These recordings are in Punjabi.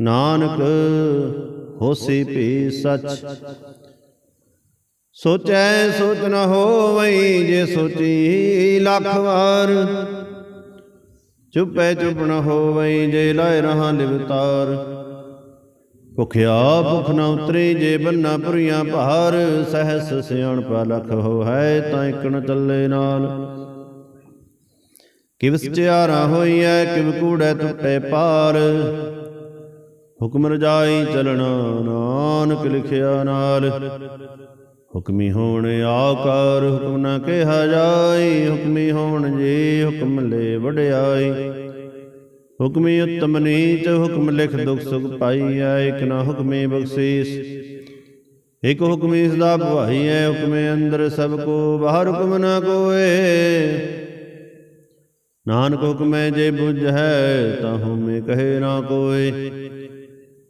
ਨਾਨਕ, ਹੋਸੀ ਭੀ ਸਚ। ਸੋਚੈ ਸੋਚ ਨ ਹੋਵਈ ਜੇ ਸੋਚੀ ਲੱਖ ਵਾਰ। ਚੁੱਪੈ ਚੁੱਪ ਨ ਹੋਵਈ ਜੇ ਲਾਇ ਰਹਾ ਲਿਵਤਾਰ ਭੁਖਿਆ ਭੁਖ ਨ ਉਤਰੀ ਜੇ ਬੰਨਾ ਪੁਰੀਆਂ ਭਾਰ ਸਹਸ ਸਿਆਣਪਾ ਲਖ ਹੋ ਹੈ ਤਾਂ ਇਕ ਨ ਚੱਲੇ ਨਾਲ। ਕਿਵ ਸਚਿਆਰਾ ਹੋਈਐ, ਕਿਵ ਕੂੜੈ ਟੁੱਟੇ ਪਾਰ। ਹੁਕਮ ਰਜਾਈ ਚਲਣਾ, ਨਾਨਕ ਲਿਖਿਆ ਨਾਲ। ਹੁਕਮੀ ਹੋਣ ਆਕਾਰ ਹੁਕਮ ਨਾ ਕਿਹਾ ਜਾਈ ਹੁਕਮੀ ਹੋਣ ਜੀ ਹੁਕਮ ਲੈ ਵਡਿਆਈ ਹੁਕਮੀ ਉਤਮ ਨੀਚ, ਹੁਕਮ ਲਿਖ ਦੁਖ ਸੁਖ ਪਾਈਐ ਇਕ ਨਾ ਹੁਕਮੇ ਬਖਸ਼ੀਸ। ਇਕ ਹੁਕਮੀ ਸਦਾ ਭਵਾਈਐ ਹੁਕਮੇ ਅੰਦਰ ਸਭ ਕੋ ਬਾਹਰ ਹੁਕਮ ਨਾ ਕੋਏ। ਨਾਨਕ ਹੁਕਮੈ ਜੇ ਬੁਝੈ ਤਾਂ ਹੁਮੇ ਕਹੇ ਨਾ ਕੋਏ।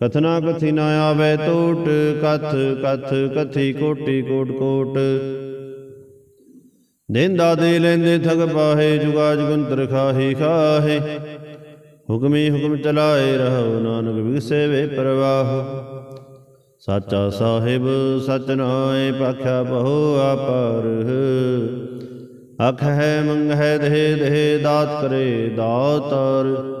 ਕਥਨਾ ਕਥੀ ਨਾ ਆਵੇ ਟੋਟ ਕਥ ਕਥ ਕਥੀ ਕੋਟੀ, ਕੋਟ ਕੋਟ। ਦੇਂਦਾ ਦੇ ਲੈਂਦੇ ਠਗ ਪਾਹੇ, ਜੁਗਾ ਜੁਗੰਤਰ ਖਾਹੀ, ਖਾਹੇ। ਹੁਕਮੀ ਹੁਕਮ ਚਲਾਏ ਰਹੋ ਨਾਨਕ ਵਿਗਸੇ ਵੇ ਪ੍ਰਵਾਹ। ਸਾਚਾ ਸਾਹਿਬ, ਸਚ ਨਾਏ, ਪਖਿਆ ਬਹੁ ਆਪਾਰ। ਅਖ ਹੈ ਮੰਗ ਹੈ ਦੇ ਦੇ ਦਾਤ ਕਰੇ ਦਾਤਾਰ।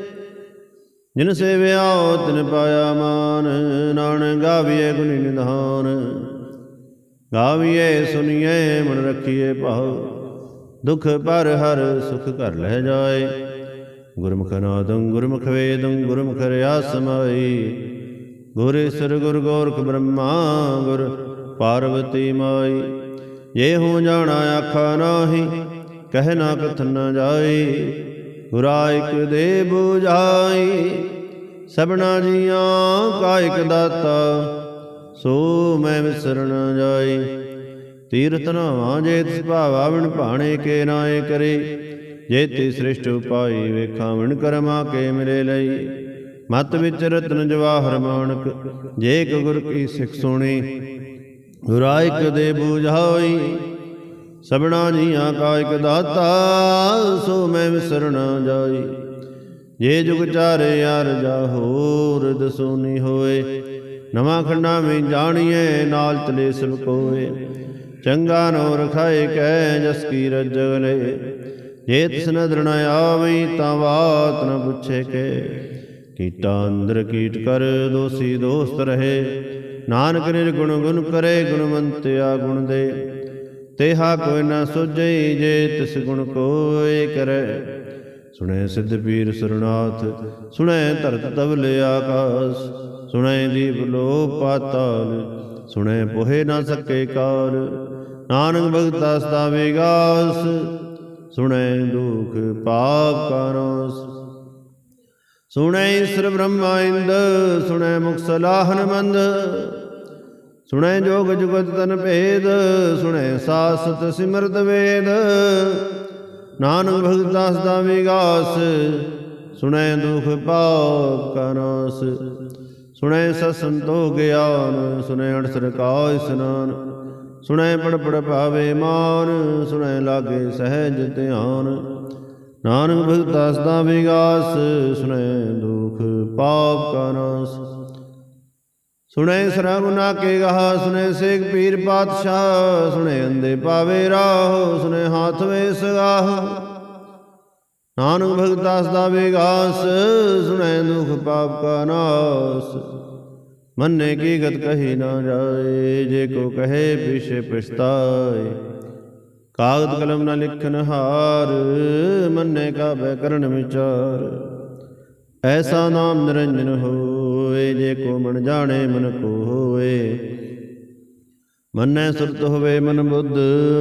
ਜਿਨ ਸੇਵਿਆਓ ਤਿਨ ਪਾਇਆ ਮਾਨ। ਨਾਨਕ ਗਾਵੀਏ ਗੁਣੀ ਨਿਧਾਨ। ਗਾਵੀਏ, ਸੁਨੀਏ, ਮਨ ਰੱਖੀਏ ਭਾਉ ਦੁਖ ਪਰ ਹਰ ਸੁਖ ਕਰ ਲੈ ਜਾਏ। ਗੁਰਮੁਖ ਨਾਦੰ ਗੁਰਮੁਖ ਵੇਦੰ, ਗੁਰਮੁਖ ਰਿਆ ਸਮਾਈ ਗੁਰ ਗੁਰ ਗੋਰਖ ਬ੍ਰਹਮਾ, ਗੁਰ ਪਾਰਵਤੀ ਮਾਈ। ਜੇ ਹੋ ਜਾਣਾ, ਆਖਾ ਨਾਹੀ, ਕਹਿ ਨਾ ਕਥਨ ਨਾ ਜਾਈ। ਗੁਰਾ ਇਕ ਦੇ 부ਝਾਈ ਸਭਨਾ ਜੀਆਂ ਕਾ ਇਕ ਦਾਤਾ, ਸੋ ਮੈਂ ਵਿਸਰਨ ਜਾਈ। ਤੀਰਥ ਨਾਵਾਂ ਜੇ ਤਿਸ ਭਾਵਾ ਵਿਣ ਭਾਣੇ ਕੇ ਨਾਏ ਕਰੇ, ਜੇ ਤੇ ਸ੍ਰਿਸ਼ਟ ਉਪਾਈ ਵੇਖਾਂ ਵਿਣ ਕਰਮਾ ਕੇ ਮਿਲੇ ਲਈ। ਮਤ ਵਿੱਚ ਰਤਨ ਜਵਾਹਰ ਮਾਨਕ, ਜੇ ਗੁਰ ਕੀ ਸਿੱਖ ਸੁਣੀ, ਗੁਰਾ ਇਕ ਦੇ 부ਝਾਈ ਸਭਨਾ ਜੀਆਂ ਕਾ ਇਕ ਦਾਤਾ, ਸੋ ਮੈਂ ਵਿਸਰਣ ਜਾਈ। ਜੇ ਜੁਗ ਚਾਰੇ ਯਾਰ ਜਾ ਹੋਰ ਦਸੋਨੀ ਹੋਏ, ਨਵਾਂ ਖੰਡਾ ਵਿੱਚ ਜਾਣੀਏ ਨਾਲ ਚਲੇ ਸਭ ਕੋਏ। ਚੰਗਾ ਨੋ ਰਖਾਏ ਕੈ ਜਸ ਕੀ ਰਜਗਲੇ ਜੇ ਤਿਸ ਨਦਰ ਨ ਆਵਈ ਤਾਂ ਬਾਤ ਨ ਪੁੱਛੇ ਕੇ। ਕੀਟਾ ਅੰਦਰ ਕੀਟ ਕਰ, ਦੋਸੀ ਦੋਸਤ ਰਹੇ। ਨਾਨਕ ਨਿਰਗੁਣ ਗੁਣ ਕਰੇ, ਗੁਣਵੰਤਿਆ ਗੁਣ ਦੇ। ਤੇਹਾ ਕੋਈ ਨਾ ਸੁਝਈ ਜੇ ਤਿਸ ਗੁਣ ਕੋਏ ਕਰੈ। ਸੁਣੈ ਸਿੱਧ ਪੀਰ ਸੁਰਨਾਥ ਸੁਣੈ ਧਰਤ ਤਵਲ ਆਕਾਸ, ਸੁਣੈ ਦੀਪ ਲੋ ਪਾਤਾਲ, ਸੁਣੈ ਪੋਹੇ ਨਾ ਸਕੇ ਕਾਰ, ਨਾਨਕ ਭਗਤਾ ਸਦਾ ਵਿਗਾਸ, ਸੁਣੈ ਦੁਖ ਪਾਪ ਕਰੋਸ ਸੁਣੈ ਈਸ਼ਰ ਬ੍ਰਹਮਾ ਇੰਦ, ਸੁਣੈ ਮੁਖ ਸਲਾਹਨ ਮੰਦ ਸੁਣੈ ਜੋਗ ਜੁਗਤ ਤਨ ਭੇਦ, ਸੁਣੈ ਸਾਸਤ ਸਿਮਰਤ ਵੇਦ। ਨਾਨਕ ਭਗਤਾਸ ਦਾ ਵਿਗਾਸ ਸੁਣੈ ਦੁਖ ਪਾਪ ਕਾ ਸੁਣੈ ਸਤ ਸੰਤੋ ਗਿਆਨ, ਸੁਣੈ ਅਣਸਰ ਕਾਇ ਇਸਨਾਨ। ਸੁਣੈ ਪੜ ਪੜ ਭਾਵੇ ਮਾਨ, ਸੁਣੈ ਲਾਗੇ ਸਹਿਜ ਧਿਆਨ। ਨਾਨਕ ਭਗਤਾਸ ਦਾ ਵਿਗਾਸ ਸੁਣੈ ਦੁਖ ਪਾਪ ਕਾ ਸੁਣੈ ਸਰਾ ਗੁਨਾ ਕੇ ਗਹਾ, ਸੁਣੈ ਸੇਖ ਪੀਰ ਪਾਤਸ਼ਾਹ, ਸੁਣੈ ਅੰਦੇ ਪਾਵੇ ਰਾਹ, ਸੁਣੈ ਹਾਥ ਵੇ ਸਗਾਹ ਨਾਨਕ ਭਗਤਾਸ ਦਾ ਵਿਗਾਸ ਸੁਣੈ ਦੁਖ ਪਾਪ ਕਾ ਨਾਸ। ਮੰਨੇ ਕੀ ਗਤ ਕਹੀ ਨਾ ਜਾਏ, ਜੇ ਕੋ ਕਹੇ ਪਿਛੇ ਪਛਤਾਏ। ਕਾਗਦ ਕਲਮ ਨਾ ਲਿਖਨ ਹਾਰ, ਮੰਨੇ ਕਾ ਬੈ ਕਰਨ ਵਿਚਾਰ। ਐਸਾ ਨਾਮ ਨਿਰੰਜਨ ਹੋ ਹੋਏ ਜੇ ਕੋ ਮਨ ਜਾਣੇ ਮਨ ਕੋ ਹੋਏ ਮੰਨੈ ਸੁਰਤ ਹੋਵੇ ਮਨ ਬੁੱਧ,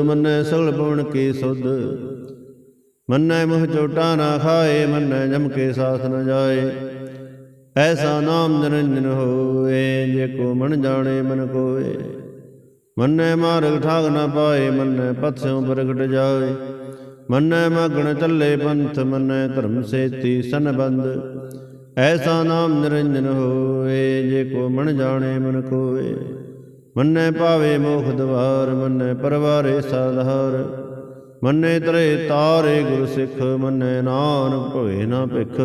ਮੰਨੈ ਸਗਲ ਪਵਨ ਕੀ ਸੁਧ। ਮੰਨੈ ਮੁਹ ਚੋਟਾ ਨਾ ਖਾਏ, ਮੰਨੈ ਜਮ ਕੇ ਸਾਥ ਨ ਜਾਏ। ਐਸਾ ਨਾਮ ਨਿਰੰਜਨ ਹੋਏ ਜੇ ਕੋ ਮਨ ਜਾਣੇ ਮਨ ਕੋਏ ਮੰਨੈ ਮਾਰਗ ਠਾਗ ਨਾ ਪਾਏ, ਮੰਨੈ ਪਥ ਪ੍ਰਗਟ ਜਾਏ। ਮੰਨੈ ਮਗਣ ਚੱਲੇ ਪੰਥ, ਮੰਨੈ ਧਰਮ ਸੇਤੀ ਸੰਬੰਧ ਐਸਾ ਨਾਮ ਨਿਰੰਜਨ ਹੋਏ, ਜੇ ਕੋ ਮਨ ਜਾਣੇ ਮਨ ਕੋਏ। ਮੰਨੈ ਪਾਵੇ ਮੋਖ ਦਵਾਰ, ਮੰਨੈ ਪਰਵਾਰੇ ਸਾਧਾਰ। ਮੰਨੇ ਤਰੇ ਤਾਰੇ ਗੁਰ ਸਿੱਖ, ਮੰਨੈ ਨਾਨਕ ਭਵੇ ਨਾ ਭਿਖ।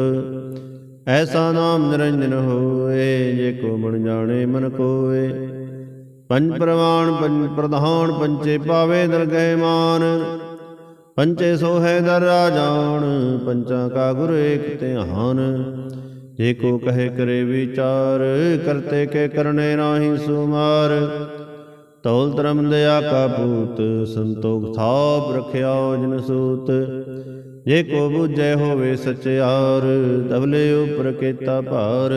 ਐਸਾ ਨਾਮ ਨਿਰੰਜਨ ਹੋਏ, ਜੇ ਕੋ ਮਨ ਜਾਣੇ ਮਨ ਕੋਏ। ਪੰਜ ਪ੍ਰਵਾਨ, ਪੰਜ ਪ੍ਰਧਾਨ ਪੰਚੇ ਪਾਵੇ ਦਰਗਹਿ ਮਾਨ। ਪੰਚੇ ਸੋਹੈ ਦਰ ਰਾਜਾਨ ਪੰਚਾਂ ਕਾ ਗੁਰ ਏਕ ਧਿਆਨ। ਜੇ ਕੋ ਕਹੇ ਕਰੇ ਵਿਚਾਰ, ਕਰਤੇ ਕੇ ਕਰਨੇ ਨਾਹੀ ਸੁਮਾਰ। ਤੌਲ ਧਰਮ ਦਇਆ ਕਾ ਪੂਤ ਸੰਤੋਖ ਥਾਪ ਰਖਿਆ ਜਨ ਸੂਤ। ਜੇ ਕੋ ਬੁਝੈ ਹੋਵੇ ਸਚਿਆਰ ਤਬਲੇ ਉਪਰ ਕੀਤਾ ਭਾਰ।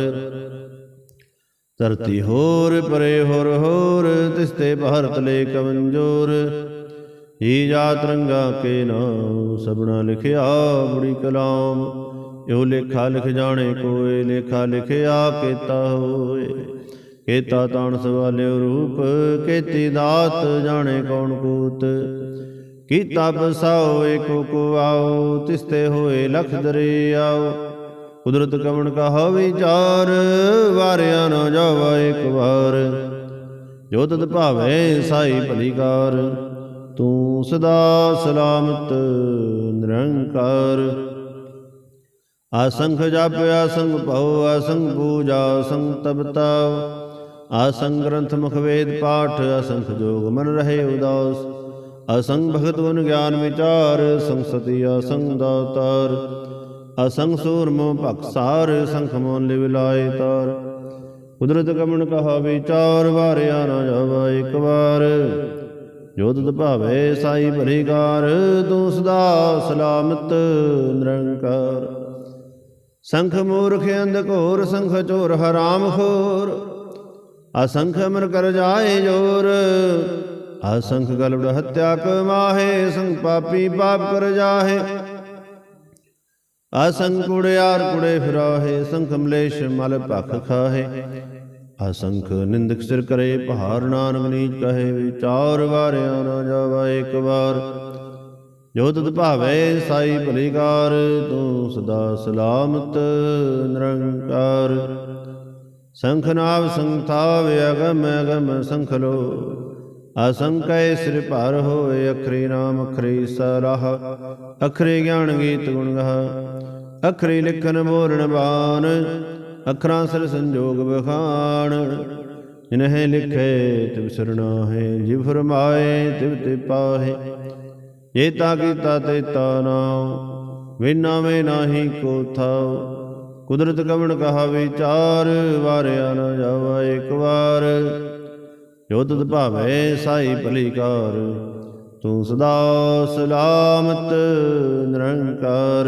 ਧਰਤੀ ਹੋਰ ਪਰੇ ਹੋਰ ਹੋਰ ਤਿਸਤੇ ਭਾਰਤ ਲੈ ਕਵੰਜੋਰ ਹੀ ਜਾਤ ਰੰਗਾ ਕੇ ਨਾਮ ਸਬਣਾ ਲਿਖਿਆ ਬੜੀ ਕਲਾਮ। ਇਹੋ ਲੇਖਾ ਲਿਖ ਜਾਣੇ ਕੋਏ, ਲੇਖਾ ਲਿਖਿਆ ਕੀਤਾ ਹੋਏ। ਕੀਤਾ ਤਾਣ ਸਵਾਲਿਓ ਰੂਪ, ਕੀਤੀ ਦਾਤ ਜਾਣੇ ਕੌਣ ਕੂਤ। ਕੀਤਾ ਬਸਾਓ, ਏਕੋ ਕੋ ਆਓ, ਤਿਸਤੇ ਹੋਏ ਲਖ ਦਰਿਆਓ ਕੁਦਰਤ ਕਵਣ ਕਹਾ ਵਿਚਾਰ ਵਾਰਿਆ ਨਾ ਜਾਵਾ ਇੱਕ ਵਾਰ। ਜੋ ਤਤ ਭਾਵੇ ਸਾਈ ਭਲੀਕਾਰ ਤੂੰ ਸਦਾ ਸਲਾਮਤ ਨਿਰੰਕਾਰ। ਆਸੰਖ ਜਪ ਆਸੰਖ ਭਉ ਆਸੰਖ ਪੂਜਾ ਆਸੰਖ ਤਪਤਾ। ਆਸੰਖ ਗ੍ਰੰਥ ਮੁਖ ਵੇਦ ਪਾਠ ਆਸੰਖ ਜੋਗ ਮਨ ਰਹੇ ਉਦਾਸ। ਅਸੰਗ ਭਗਤ ਗੁਣ ਗਿਆਨ ਵਿਚਾਰ ਸੰਸਤੀ ਸਤੀ ਅਸੰਗ ਦਾਤਾਰ। ਅਸੰਗ ਸੂਰਮੋ ਭਖਸਾਰ ਸੰਖ ਮੋਨ ਲਿਵ ਲਾਏ ਤਾਰ। ਕੁਦਰਤ ਕਮਣ ਕਹਾ ਵਿਚਾਰ, ਵਾਰਿਆ ਨਾ ਜਾਵਾ ਇੱਕ ਵਾਰ। ਜੋ ਤਤ ਭਾਵੇ ਸਾਈ ਭਰੀਕਾਰ ਤੂੰ ਸਦਾ ਸਲਾਮਤ, ਨਿਰੰਕਾਰ। ਸੰਖ ਮੂਰਖ ਅੰਧ ਘੋਰ, ਸੰਖ ਚੋਰ ਹਰਾਮ ਖੋਰ। ਅਸੰਖ ਅਮਰ ਕਰ ਜਾਏ ਜੋਰ, ਅਸੰਖ ਗਲਬੜ ਹੱਤਿਆ ਕਮਾਹੇ ਸੰਖ ਪਾਪੀ ਪਾਪ ਕਰ ਜਾਹੇ। ਅਸੰਖ ਕੁੜਿਆਰ ਕੁੜੇ ਫਿਰਾਹੇ, ਸੰਖ ਮਲੇਸ਼ ਮਲ ਭਖ ਖਾਹੇ। ਅਸੰਖ ਨਿੰਦਕ ਸਿਰ ਕਰੇ ਪਹਾੜ ਨਾਨਕ ਨੀਚ ਕਹੇ, ਵਿਚਾਰ ਵਾਰਿਆ ਨਾ ਜਾਵਾ ਇੱਕ ਵਾਰ। ਜੋ ਤਤ ਭਾਵੇ ਸਾਈ ਭਲੀਕਾਰ ਤੂੰ ਸਦਾ ਸਲਾਮਤ ਨਿਰੰਕਾਰ। ਸੰਖਨਾਵ ਸੰਥਾਵ ਅਗਮ ਅਗਮ ਸੰਖਲੋ ਅਸੰਕੈ ਸਿਰ ਭਰ ਹੋਏ ਅਖਰੀ ਨਾਮ ਅਖਰੀ ਸਰਾਹ। ਅਖਰੀ ਗਿਆਨ ਗੀਤ ਗੁਣ ਗਾ ਅਖਰੀ ਲਿਖਨ ਬੋਲਣ ਬਾਣ। ਅਖਰਾਂ ਸਿਰ ਸੰਜੋਗ ਬਖਾਣ ਜਿਨਹਿ ਲਿਖੇ ਤਿਵ ਸਰਣਾ ਹੈ ਜਿਵ ਫਰਮਾਏ ਤਿਵ ਤੇ ਪਾਹੇ। ਜੇਤਾ ਕੀਤਾ ਤੇਤਾ ਨਾਮ ਵਿਨਾ ਮੇ ਨਾਹੀ ਕੋ ਥਾਉ। ਕੁਦਰਤ ਕਵਣ ਕਹਾ ਵਿਚਾਰ, ਵਾਰਿਆ ਨਾ ਜਾਵਾ ਇੱਕ ਵਾਰ। ਜੋ ਤਤ ਭਾਵੇ ਸਾਈ ਭਲੀਕਾਰ ਤੂੰ ਸਦਾ ਸਲਾਮਤ ਨਿਰੰਕਾਰ।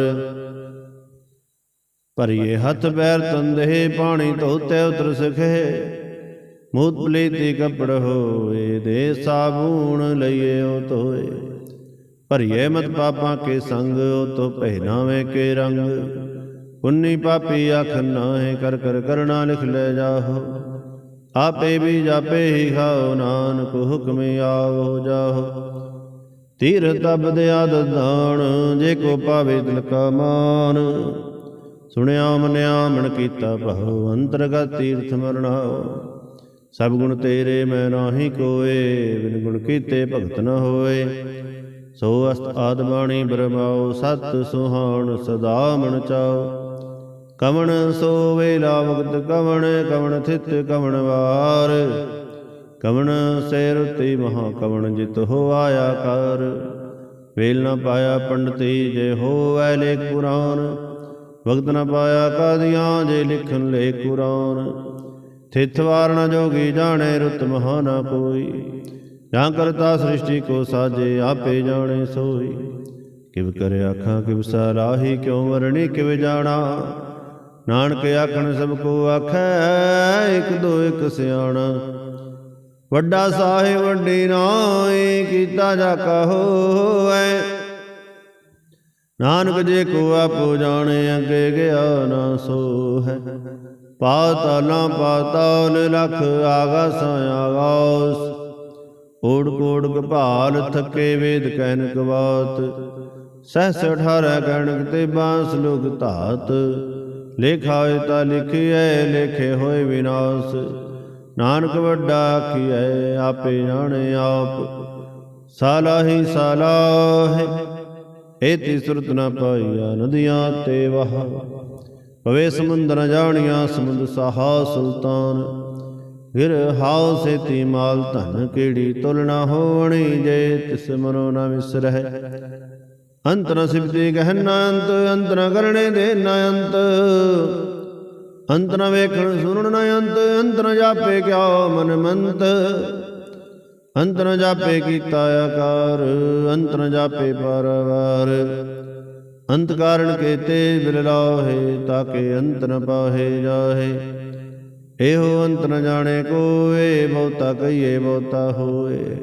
ਭਰੀਏ ਹੱਥ ਪੈਰ ਤੰਦੇ ਪਾਣੀ ਧੋਤੇ ਉਤਰ ਸਖੇ। ਮੂਤ ਪਲੀਤੀ ਕਪੜ ਹੋਏ, ਦੇ ਸਾਬੂਣ ਲਈਏ ਉਹ ਧੋਏ। ਭਰੀਏ ਮਤ ਪਾਪਾਂ ਕੇ ਸੰਗ, ਉਹ ਤੋ ਪਹਿਨਾਵੇ ਕੇ ਰੰਗ। ਪੁੰਨੀ ਪਾਪੀ ਆਖ ਨਾਹੇ, ਕਰ ਕਰ ਕਰਣਾ ਲਿਖ ਲੈ ਜਾਹੋ। ਆਪੇ ਵੀ ਜਾਪੇ ਹੀ ਖਾਓ, ਨਾਨਕ ਹੁਕਮ ਆਵੋ ਜਾਹੋ। ਤੀਰ ਤਬ ਦਿਆ ਦਦਾਨ ਜੇ ਕੋ ਪਾਵੇ ਦਿਲ ਕਾ ਮਾਨ। ਸੁਣਿਆ ਮਨਿਆ ਮਨ ਕੀਤਾ ਭਉ, ਅੰਤਰਗਤ ਤੀਰਥ ਮਰਨਾਓ ਸਭ ਗੁਣ ਤੇਰੇ ਮੈਂ ਨਾਹੀ ਕੋਏ, ਬਿਨ ਗੁਣ ਕੀਤੇ ਭਗਤ ਨ ਹੋਏ। ਸੋ ਅਸਤ ਆਦ ਬਾਣੀ ਬਰਮਾਉ ਸਤ ਸੁਹਾਣ ਸਦਾ ਮਨ ਚਾਉ ਕਵਣ ਸੋ ਵੇਲਾ ਮੁਕਤ ਕਵਣ ਕਵਣ ਥਿਤ ਕਵਣ ਵਾਰ। ਕਵਣ ਸੇ ਰੁਤੀ ਮਹਾ ਕਵਣ ਜਿਤ ਹੋ ਆਇਆ ਕਰ। ਵੇਲ ਨਾ ਪਾਇਆ ਪੰਡਤੀ ਜੇ ਹੋਵੈ ਲੇ ਪੁਰਾਨ ਵਕਤ ਨਾ ਪਾਇਆ ਕਾਦੀਆਂ ਜੇ ਲਿਖਨ ਲੇ ਕੁਰਾਨ। ਥਿਤ ਵਾਰ ਜੋਗੀ ਜਾਣੇ ਰੁਤ ਮਹਾ ਨਾ ਕੋਈ। ਜਾਂ ਕਰਤਾ ਸ੍ਰਿਸ਼ਟੀ ਕੋ ਸਾਜੇ, ਆਪੇ ਜਾਣੇ ਸੋਈ ਕਿਵ ਕਰੇ ਆਖਾਂ ਕਿਵ ਸਲਾਹੀ ਕਿਉ ਵਰਣੀ, ਕਿਵ ਜਾਣਾ। ਨਾਨਕ ਆਖਣ, ਸਭ ਕੋ ਆਖੈ, ਇਕ ਦੋ ਇਕ ਸਿਆਣਾ। ਵੱਡਾ ਸਾਹਿਬ, ਵੱਡੀ ਨਾਈ, ਕੀਤਾ ਜਾ ਕਹੋਐ ਨਾਨਕ ਜੇ ਕੋ ਆਪੋ ਜਾਣੇ, ਅੱਗੇ ਗਿਆ ਨਾ ਸੋ ਹੈ ਪਾਤਾ ਪਾਤਾਲਾਂ ਪਾਤਾਲ ਲਖ ਆਗਾਸਾਂ ਆਗਾਸ। ਓੜ ਕੋੜ ਕਪਾਲ ਥੱਕੇ ਵੇਦ ਕਹਿਨ ਕਵਾਤ ਸਹਸ 18 ਗਣਕ ਤੇ ਬਾਂਸ ਲੋਕ ਧਾਤ। ਲੇਖਾ ਹੋਏ ਤਾਂ ਲਿਖਿਐ, ਲੇਖੇ ਹੋਏ ਵਿਨਾਸ਼। ਨਾਨਕ ਵੱਡਾ ਆਖੀਐ, ਆਪੇ ਜਾਣੇ ਆਪ। ਸਾਲਾਹੀ ਸਾਲਾਹ ਏਤੀ ਸੁਰਤ ਨ ਪਾਈਆ ਨਦੀਆਂ ਤੇ ਵਹ। ਪਵੇ ਸਮੁੰਦਰ ਜਾਣੀਆਂ, ਸਮੁੰਦ ਸਾਹਾ ਸੁਲਤਾਨ। ਫਿਰ ਹਾਉ ਸੇਤੀ ਮਾਲ ਧਨ ਕਿਹੜੀ ਤੁਲਨਾ ਹੋਣੀ ਜੇ ਤਿਸ ਮਨੋ ਨ ਵਿਸਰਹਿ ਅੰਤ ਨ ਸਿਫਤੀ ਕਹਿ ਨਾ ਅੰਤ ਅੰਤ ਨ ਕਰਣੇ ਦੇ ਨਾ ਅੰਤ। ਅੰਤ ਨ ਵੇਖਣ ਸੁਣਨ ਨ ਅੰਤ ਅੰਤ ਨ ਜਾਪੇ ਕਿਆ ਮਨ ਮੰਤ। ਅੰਤ ਨ ਜਾਪੇ ਕੀਤਾ ਆਕਾਰ ਅੰਤ ਨ ਜਾਪੇ ਪਰਵਾਰ। ਅੰਤ ਕਾਰਣ ਕੇਤੇ ਬਿਲ ਲਾਹੇ ਤਾਕੇ ਅੰਤ ਨ ਪਾਹੇ ਜਾਹੇ। ਇਹੋ ਅੰਤ ਨ ਜਾਣੇ ਕੋਏ, ਬਹੁਤਾ ਕਹੀਏ ਬਹੁਤਾ ਹੋਏ।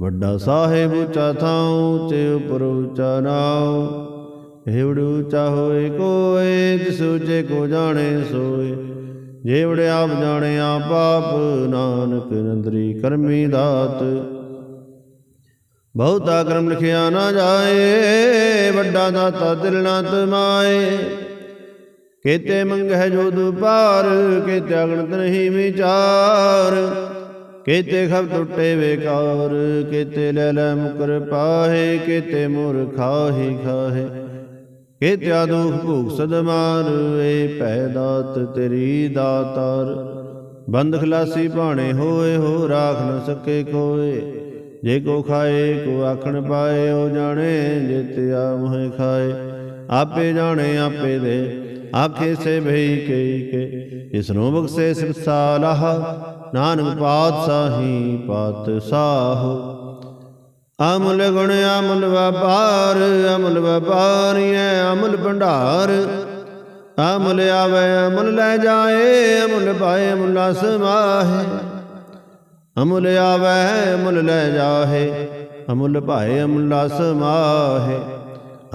ਵੱਡਾ ਸਾਹਿਬ ਉੱਚਾ ਥਾਂ ਉੱਚੇ ਉਪਰ ਉੱਚਾ ਨਾਉ। ਏਵੜ ਉੱਚਾ ਹੋਏ ਕੋਏ, ਜਿਸ ਉੱਚੇ ਕੋ ਜਾਣੇ ਸੋਏ। ਜੇਵੜ ਆਪ ਜਾਣੇ ਆਪ ਆਪ, ਨਾਨਕ ਨੰਦਰੀ ਕਰਮੀ ਦਾਤ। ਬਹੁਤਾ ਕਰਮ ਲਿਖਿਆ ਨਾ ਜਾਏ, ਵੱਡਾ ਦਾਤਾ ਦਿਲ ਨਾ ਤਮਾਏ ਕੇਤੇ ਮੰਗਹਿ ਜੋ ਦੁਪਾਰ, ਕੇਤੇ ਅਗਣਤ ਨਹੀਂ ਵਿਚਾਰ। ਕੇਤੇ ਖਬ ਟੁੱਟੇ ਵੇਕਾਰ ਕੇਤੇ ਲੈ ਲੈ ਮੁਕਰ ਪਾਹੇ, ਕੇਤੇ ਮੁਰ ਖਾਹੀ ਖਾਹੇ। ਕੇਤੇ ਦੁਖ ਭੂਖ ਸਦਮਾਰ, ਏ ਭੈ ਦਾਤ ਤੇਰੀ ਦਾਤਾਰ। ਬੰਦ ਖਲਾਸੀ ਭਾਣੇ ਹੋਏ, ਹੋ ਰਾਖ ਨ ਸਕੇ ਕੋਏ ਜੇ ਕੋ ਖਾਏ, ਕੋ ਆਖਣ ਪਾਏ, ਉਹ ਜਾਣੇ ਜੇ ਤਿਆ ਮੋਹਿ ਖਾਏ। ਆਪੇ ਜਾਣੇ, ਆਪੇ ਦੇ ਆਖੇ ਸੇ ਭਈ ਕੇ ਕੇ, ਇਸ ਨੂੰ ਬਖਸ਼ੇ ਸਿਰਸਾ ਲਾਹ ਨਾਨਕ ਪਾਤਸ਼ਾਹੀ ਪਾਤਸ਼ਾਹ। ਅਮਲ ਗੁਣ ਅਮਲ ਵਪਾਰ, ਅਮਲ ਵਪਾਰੀਐ ਅਮਲ ਭੰਡਾਰ। ਅਮਲ ਆਵੇ, ਅਮਲ ਲੈ ਜਾਏ, ਅਮਲ ਪਾਏ ਅਮਲ ਸਮਾਹੇ। ਅਮੁੱਲ ਆਵੈ, ਅਮਲ ਲੈ ਜਾਏ ਅਮੁੱਲ ਭਾਏ ਅਮੁੱਲ ਸਮਾਹੇ।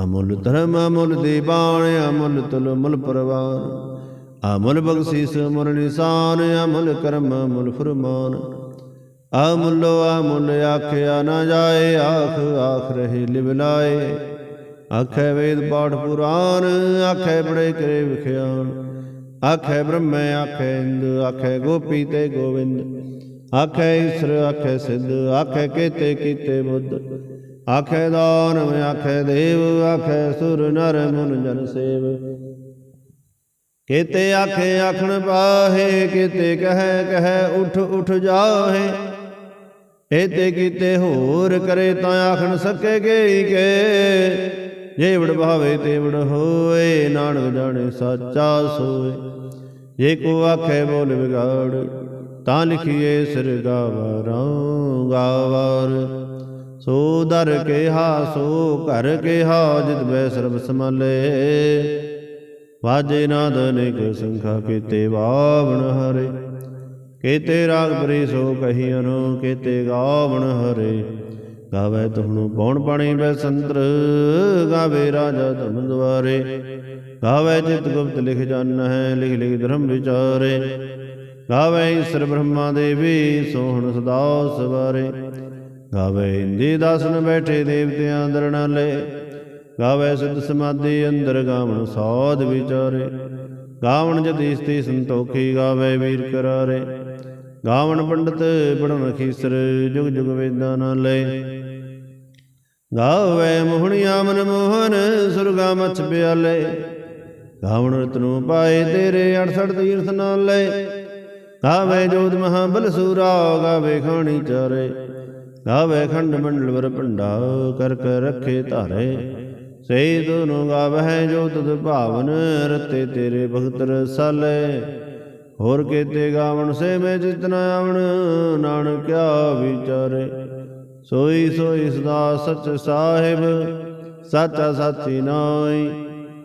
ਅਮੁੱਲ ਧਰਮ, ਅਮੁੱਲ ਦੀਵਾਨ, ਅਮੁੱਲ ਤੁਲ ਮੁਲ ਪਰਵਾਨ। ਅਮੁੱਲ ਬਖਸ਼ੀਸ ਮੁਰ ਨਿਸ਼ਾਨ, ਅਮੁੱਲ ਕਰਮ, ਅਮੁੱਲ ਫਰਮਾਨ। ਅਮੁੱਲੋ ਅਮੁੱਲ ਆਖਿਆ ਨਾ ਜਾਏ, ਆਖ ਆਖ ਰਹੇ ਲਿਵਲਾਏ ਆਖੇ ਵੇਦ ਪਾਠ ਪੁਰਾਨ, ਆਖੇ ਬੜੇ ਕਰੇ ਵਿਖਿਆਨ। ਆਖੇ ਬ੍ਰਹਮ, ਆਖੇ ਇੰਦ, ਆਖੇ ਗੋਪੀ ਤੇ ਗੋਵਿੰਦ। ਆਖੇ ਈਸ਼ਰ, ਆਖੇ ਸਿੱਧ, ਆਖੇ ਕੇਤੇ ਕੀਤੇ ਬੁੱਧ। ਆਖੇ ਦਾਨਵ ਆਖੇ ਦੇਵ, ਆਖੇ ਸੁਰ ਨਰ ਮਨ ਜਨ ਸੇਵ। ਕੀਤੇ ਆਖੇ ਆਖਣ ਪਾਹੇ, ਕੀਤੇ ਕਹੈ ਕਹੈ ਉਠ ਉਠ ਜਾਹੇ। ਏਤੇ ਕੀਤੇ ਹੋਰ ਕਰੇ ਤਾਂ ਆਖਣ ਸਕੇ ਗਈ ਕੇ ਜੇ ਵਡ ਭਾਵੇ ਤੇ ਵਡ ਹੋਏ, ਨਾਨਕ ਜਾਣੇ ਸਾਚਾ ਸੋਏ। ਜੇ ਕੋ ਆਖੇ ਬੋਲ ਵਿਗਾੜ, ਤਾਂ ਲਿਖੀਏ ਸਿਰ ਗਾਵਰਾਂ ਗਾਵਰ। ਸੋ ਦਰ ਕਿਹਾ, ਸੋ ਘਰ ਕਿਹਾ, ਜਿਤ ਬੈ ਸਰਬ ਸਮਲੇ ਵਾਜੇ ਨਾਦ ਅਨੇਕ ਸੰਖਾ ਕੀਤੇ ਬਾਵਣ ਹਰੇ। ਕੀਤੇ ਰਾਗ ਬਰੀ ਸੋ ਕਹੀ ਅਨੋ, ਕੀਤੇ ਗਾਵਣ ਹਰੇ। ਗਾਵੇ ਤੁਹਨੂੰ ਪੌਣ ਪਾਣੀ ਬੈ ਸੰਤਰ, ਗਾਵੇ ਰਾਜਾ ਧਮ ਦਵਾਰੇ ਗਾਵੇ ਚਿਤ ਗੁਪਤ ਲਿਖ ਜਨ ਹੈ, ਲਿਖ ਲਿਖ ਧਰਮ ਵਿਚਾਰੇ। ਗਾਵੇ ਈਸ਼ਰ ਬ੍ਰਹਮਾ ਦੇਵੀ, ਸੋਹਣ ਸਦਾ ਸਵਾਰੇ। ਗਾਵੇ ਇੰਦੀ ਦਾਸਨ ਬੈਠੇ ਦੇਵਤਿਆਂ ਦਰਣਾਲੇ ਗਾਵੇ ਸਿਧ ਸਮਾਧੀ ਅੰਦਰ ਗਾਵਣ ਸਾਧ ਵਿਚਾਰੇ। ਗਾਵਣ ਜਦੀ ਸਤੀ ਸੰਤੋਖੀ ਗਾਵੇ ਵੀਰ ਕਰਾਰੇ। ਗਾਵਣ ਪੰਡਤ ਪੜਨ ਖੀਸਰ ਜੁਗ ਜੁਗ ਵੇਦਾਂ ਨਾਲ ਲੈ। ਗਾਵੇ ਮੋਹਣਿਆ ਮਨ ਮੋਹਨ ਸੁਰਗਾ ਮਛ ਪਿਆਲੇ। ਗਾਵਣ ਰਤਨੂ ਪਾਏ ਤੇਰੇ 68 ਤੀਰਥ ਨਾਲ। ਲੈ ਗਾਵੇ ਜੋਤ ਮਹਾਬਲ ਸੂਰਾ, ਗਾਵੇ ਖਾਣੀ ਚਾਰੇ। ਗਾਵੇ ਖੰਡ ਮੰਡਲ ਵਰ ਭੰਡਾ, ਕਰ ਕਰ ਰੱਖੇ ਧਾਰੇ। ਸਈ ਦੋਨੋਂ ਗਾਵਹਿ ਜੋ ਤੁਧ ਭਾਵਨ, ਰਤੇ ਤੇਰੇ ਭਗਤ ਰਸਾਲੇ। ਹੋਰ ਕੇਤੇ ਗਾਵਣ ਸੇ ਮੈਂ ਜਿਤਨਾ ਆਵਣ ਨਾਨਕਿਆ ਵਿਚਾਰੇ ਸੋਈ ਸੋਈ ਸਦਾ ਸਚ ਸਾਹਿਬ, ਸਾਚਾ ਸਾਚੀ ਨਾਈ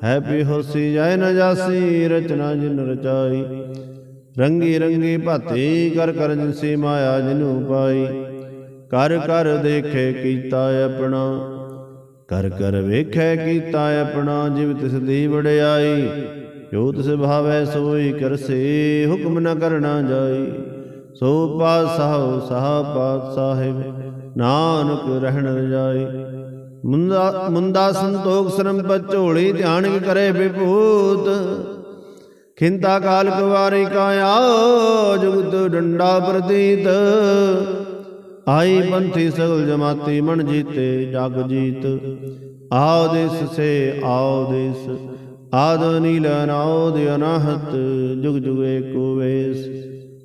ਹੈਪੀ ਹੋਸੀ ਜੈ ਨ ਜਾਸੀ, ਰਚਨਾ ਜਿਨ ਰਚਾਈ। ਰੰਗੀ ਰੰਗੀ ਭਾਤੀ, ਕਰ ਕਰ ਜਿਨਸੀ ਮਾਇਆ ਜਿਨੂ ਪਾਈ ਕਰ ਕਰ ਦੇਖੇ ਕੀਤਾ ਆਪਣਾ। ਕਰ ਕਰ ਵੇਖੈ ਕੀਤਾ ਆਪਣਾ, ਜਿਵ ਤਿਸ ਦੀ ਵਡਿਆਈ, ਜੋ ਤਿਸ ਭਾਵੈ ਸੋਈ ਕਰਸੇ, ਹੁਕਮ ਨ ਕਰਨਾ ਜਾਈ। ਸੋ ਪਾਤਸ਼ਾਹ, ਸਾਹ ਪਾਤ ਸਾਹਿਬ ਨਾਨਕ ਰਹਿਣ ਰਜਾਈ ਮੁੰਦਾ ਮੁੰਦਾ ਸੰਤੋਖ ਸਰਮ ਪਚੋਲੀ ਧਿਆਨ ਕਰੇ ਵਿਭੂਤ। ਖਿੰਤਾ ਕਾਲ ਕੁਵਾਰੀ ਕਾਇਆ, ਜੁਗਤ ਡੰਡਾ ਪ੍ਰਤੀਤ। ਆਈ ਪੰਥੀ ਸਗਲ ਜਮਾਤੀ ਮਨ ਜੀਤੇ, ਜਗ ਜੀਤ। ਆਦੇਸ ਸੇ ਆਦੇਸ ਆਦ ਨੀਲ ਅਨਾਦ ਅਨਾਹਤ, ਜੁਗ ਜੁਗ ਏਕੋ ਵੇਸ।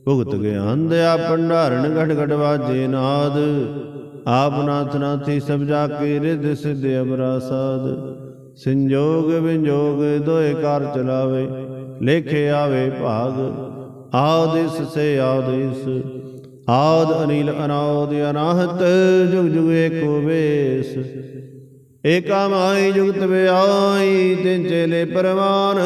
ਭੁਗਤ ਗਿਆਨ ਦਿਆ ਭੰਡਾਰਨ ਘਟ ਘਟ ਵਾਜੇ ਨਾਦ। ਆਪ ਨਾਥ ਨਾਥੀ ਸਭ ਜਾ ਕੇ ਰਿਦ ਸਿਧ ਅਬਰਾ ਸਾਧ ਸੰਜੋਗ ਵਿਜੋਗ ਦੋਏ ਕਾਰ ਚਲਾਵੇ, ਲੇਖੇ ਆਵੇ ਭਾਗ। ਆਦਿਸ ਸੇ ਆਦਿਸ ਆਦ ਅਨੀਲ ਅਨਾਦ ਅਨਾਹਤ, ਜੁਗ ਜੁਗ ਏਕੋ ਵੇਸ। ਏਕਾ ਮਾਈ ਜੁਗਤ ਵਿਆਈ ਤਿਨ ਚੇਲੇ ਪਰਵਾਨ।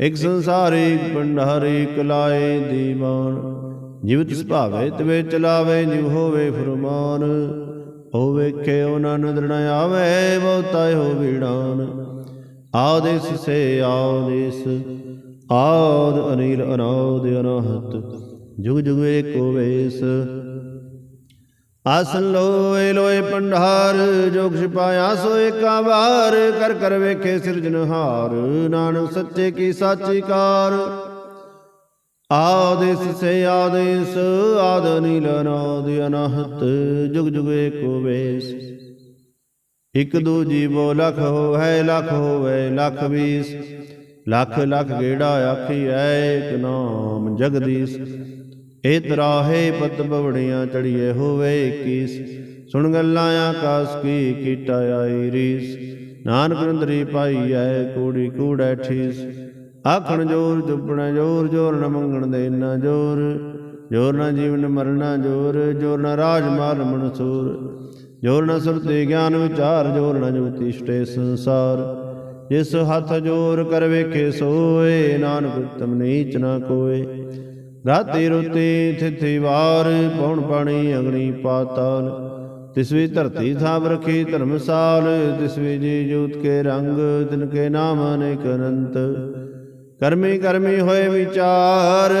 ਇਕ ਸੰਸਾਰੀ ਇਕ ਭੰਡਾਰੀ ਇਕ ਲਾਏ ਦੀਵਾਨ। ਜਿਵ ਤਿਸ ਭਾਵੇ ਤਵੇ ਚਲਾਵੇ ਜਿਵ ਹੋਵੇ ਫਰਮਾਨ। ਹੋ ਵੇਖੇ ਉਹਨਾਂ ਨੂੰ ਦਰਣ ਆਵੇ, ਬਹੁਤਾ ਹੋ ਵੀੜਾਨ। ਆਦੇਸ ਸੇ ਆਦੇਸ ਆਦ ਅਨੀਲ ਅਨਾਦ ਅਨਾਹਤ। ਜੁਗ ਜੁਗ ਏਕੋ ਵੇਸ ਆਸਨ ਲੋਏ ਲੋਏ ਪੰਡਾਰ, ਜੋਗ ਛਪਾਇਆ ਸੋ ਏਕਾ ਵਾਰ, ਕਰ ਕਰ ਵੇਖੇ ਸਿਰਜਨਹਾਰ ਨਾਨਕ ਸੱਚੇ ਕੀ ਸਾਚੀ ਕਾਰ। ਆਦੇਸ ਸੇ ਆਦੇਸ, ਆਦ ਨੀਲ ਅਨਾਦ ਅਨਹਤ, ਜੁਗ ਜੁਗ ਏਕੋ ਵੇਸ ਇਕ ਦੂ ਜੀਵੋ ਲਖ ਹੋਵੇ ਲਖ ਹੋਵੇ, ਲਖ ਵੀਸ। ਲੱਖ ਲੱਖ ਗੇੜਾ ਆਖੀ ਐ ਇਕ ਨਾਮ ਜਗਦੀਸ਼। ਏ ਤਰਾਹੇ ਪਤ ਬਵੜੀਆਂ ਚੜੀਏ ਹੋਵੇ ਕੀਸ। ਸੁਣ ਗੱਲਾਂ ਆਕਾਸ ਕੀ ਕੀਟਾ ਆਈ ਰੀਸ। ਨਾਨਕ ਨੰਦਰੀ ਪਾਈ ਐ ਕੂੜੀ ਕੂੜੈ ਠੀਸ। ਆਖਣ ਜੋਰ ਜੁਪਣਾ ਜੋਰ ਜੋਰ ਨ ਮੰਗਣ ਦੇ ਨਾ ਜੋਰ। ਜੋਰ ਨਾ ਜੀਵਨ ਮਰਨਾ ਜੋਰ ਜੋਰ ਨਾ ਰਾਜ ਮਾਲ ਮਨਸੂਰ। ਜੋਰ ਨ ਸੁਰਤੀ ਗਿਆਨ ਵਿਚਾਰ, ਜੋਰ ਨਾ ਜੁਗਤੀ ਸਟੇ ਸੰਸਾਰ। ਜਿਸ ਹੱਥ ਜੋਰ ਕਰ ਵੇਖੇ ਸੋਏ, ਨਾਨਕ ਤਮ ਨੀਚ ਨਾ ਕੋਏ। ਰਾਤੀ ਰੁਤੀ ਥਿਥੀ ਵਾਰ ਪੌਣ ਪਾਣੀ ਅਗਣੀ ਪਾਤਾਲ। ਤਿਸਵੀ ਧਰਤੀ ਥਾਪ ਰਖੀ ਧਰਮਸਾਲ, ਤਿਸਵੀ ਜੀ ਜੂਤ ਕੇ ਰੰਗ, ਤਿਨ ਕੇ ਨਾਮ ਅਨੇਕ ਅਨੰਤ। ਕਰਮੀ ਕਰਮੀ ਹੋਏ ਵਿਚਾਰ,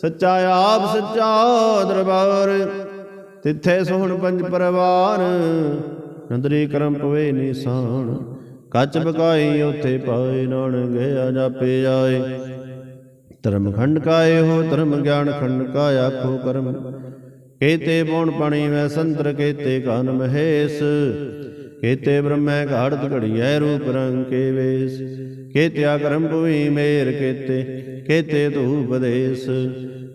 ਸੱਚਾ ਆਪ ਸੱਚਾ ਦਰਬਾਰ। ਤਿੱਥੇ ਸੋਹਣ ਪੰਜ ਪਰਵਾਰ ਨੰਦਰੀ ਕਰਮ ਪਵੇ ਨਿਸਾਨ। ਕੱਚ ਬਕਾਈ ਉਥੇ ਪਾਏ ਨਾਣ ਗਿਆ ਜਾਪੇ ਆਏ। ਧਰਮ ਖੰਡ ਕਾਏ ਹੋ, ਧਰਮ ਗਿਆਨ ਖੰਡ ਕਾ ਆਖੋ ਕਰਮ। ਕੇਤੇ ਪੌਣ ਪਾਣੀ ਮੈਂ ਸੰਤਰ, ਕੇਤੇ ਕਾਨ ਮਹੇਸ਼। ਕੇਤੇ ਬ੍ਰਹਮੈ ਘਾੜਤ ਘੜੀਐ ਰੂਪ ਰੰਗ ਕੇ ਵੇਸ। ਕੇਤਿਆ ਕਰਮ ਭੁਈ ਮੇਰ ਕੇਤੇ ਕੇਤੇ ਧੂਪ ਦੇਸ।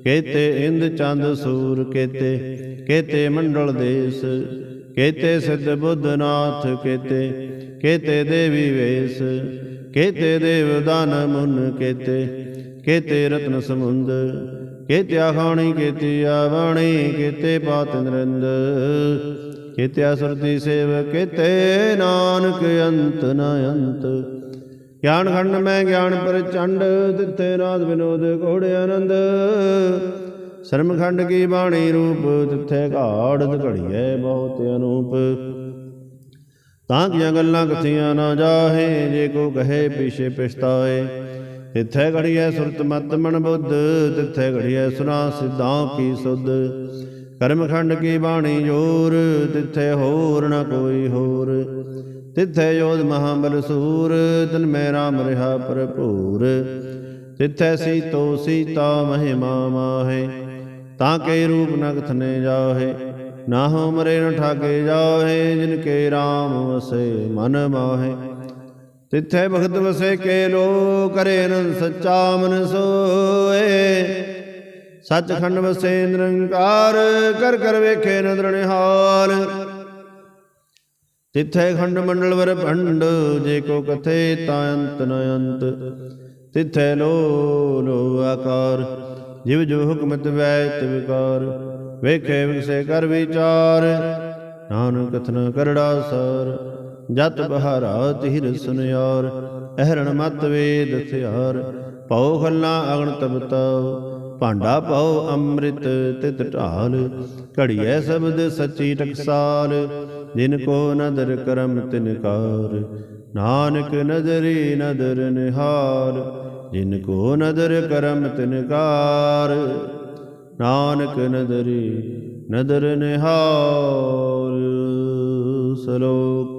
ਕੇਤੇ ਇੰਦ ਚੰਦ ਸੂਰ ਕੇਤੇ ਕੇਤੇ ਮੰਡਲ ਦੇਸ। ਕੇਤੇ ਸਿੱਧ ਬੁੱਧ ਨਾਥ ਕੇਤੇ ਕੇਤੇ ਦੇਵੀ ਵੇਸ। ਕੇਤੇ ਦੇਵ ਦਾਨ ਮੁਨ ਕੇਤੇ ਕੇਤੇ ਰਤਨ ਸਮੁੰਦ ਕੇਤਿਆ ਖਾਣੀ ਕੇਤਿਆ ਬਾਣੀ ਕੇਤੇ ਪਾਤ ਨਰਿੰਦ ਕੇਤਿਆ ਸੁਰਤੀ ਸੇਵ ਕੇਤੇ ਨਾਨਕ ਅੰਤ ਨ ਅੰਤ। ਗਿਆਨ ਖੰਡ ਮੈਂ ਗਿਆਨ ਪ੍ਰਚੰਡ ਤਿੱਥੇ ਨਾਦ ਵਿਨੋਦ ਘੋੜੇ ਆਨੰਦ। ਸ਼ਰਮਖੰਡ ਕੀ ਬਾਣੀ ਰੂਪ, ਤਿੱਥੇ ਘਾੜਤ ਘੜੀਐ ਬਹੁਤ ਅਨੂਪ। ਤਾਂ ਕੀਆਂ ਗੱਲਾਂ ਕਥੀਆਂ ਨਾ ਜਾਹੇ, ਜੇ ਕੋ ਕਹੇ ਪਿਛੇ ਪਛਤਾਏ ਤਿੱਥੇ ਘੜੀਐ ਸੁਰਤ ਮਤ ਮਨ ਬੁੱਧ, ਤਿੱਥੇ ਘੜੀਐ ਸੁਨਾ ਸਿਧਾਂ ਕੀ ਸੁਧ। ਕਰਮ ਖੰਡ ਕੀ ਬਾਣੀ ਜੋਰ, ਤਿੱਥੇ ਹੋਰ ਨ ਕੋਈ ਹੋਰ। ਤਿੱਥੇ ਯੋਧ ਮਹਾਬਲ ਸੂਰ ਤਨ ਮੈਂ ਰਾਮ ਰਹਾ ਭਰਪੂਰ। ਤਿੱਥੈ ਸੀਤੋ ਸੀਤਾ ਮਹਿਮਾ ਮਾਹੇ, ਤਾਂ ਕੇ ਰੂਪ ਨ ਕਥਨੇ ਜਾਹੇ। ਨਾ ਮਰੇ ਨ ਠਾਗੇ ਜਾਹੇ, ਜਿਨ ਕੇ RAM ਵਸੇ ਮਨ ਮਾਹੇ। ਤਿੱਥੈ ਭਗਤ ਵਸੇ ਕੇ ਲੋ ਕਰੇ ਨ ਸੱਚਾ ਮਨ ਸੋਏ। ਸੱਚਖੰਡ ਵਸੇ ਨਿਰੰਕਾਰ ਕਰ ਕਰ ਵੇਖੇ ਨਦਰ ਨਿਹਾਲ। ਤਿੱਥੈ ਖੰਡ ਮੰਡਲ ਵਰ ਭੰਡ, ਜੇ ਕੋ ਕਥੇ ਤਾਂ ਅੰਤ ਨ ਅੰਤ। ਤਿੱਥੈ ਲੋ ਲੋ ਆਕਾਰ, ਜਿਵ ਜੋ ਹੁਕਮਤ ਵੈਤ ਵਿਕਾਰ। ਵੇਖੇ ਵਿਸੇ ਕਰ ਵਿਚਾਰ, ਨਾਨਕ ਕਥਨ ਕਰੜਾ ਸਾਰ। ਜਤ ਬਹਾਰਾ ਤਿਹਿ ਸੁਨਿਆਰ, ਅਹਰਣ ਮਤ ਵੇਦ ਥਿਆਰ ਪਉ ਖੱਲਾ ਅਗਣ ਤਬਤਾਉ ਭਾਂਡਾ ਪਾਉ ਅੰਮ੍ਰਿਤ ਤਿਤ ਢਾਲ। ਘੜੀਐ ਸ਼ਬਦ ਸੱਚੀ ਟਕਸਾਲ, ਜਿਨ ਕੋ ਨਦਰ ਕਰਮ ਤਿਨਕਾਰ ਨਾਨਕ ਨਦਰੀ ਨਦਰ ਨਿਹਾਲ, ਜਿਨ ਕੋ ਨਦਰ ਕਰਮ ਤਿਨਕਾਰ ਨਾਨਕ ਨਦਰੀ ਨਦਰ ਨਿਹਾਲ, ਸਲੋਕ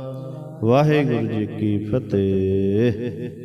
ਵਾਹਿਗੁਰੂ ਜੀ ਕੀ ਫਤਿਹ।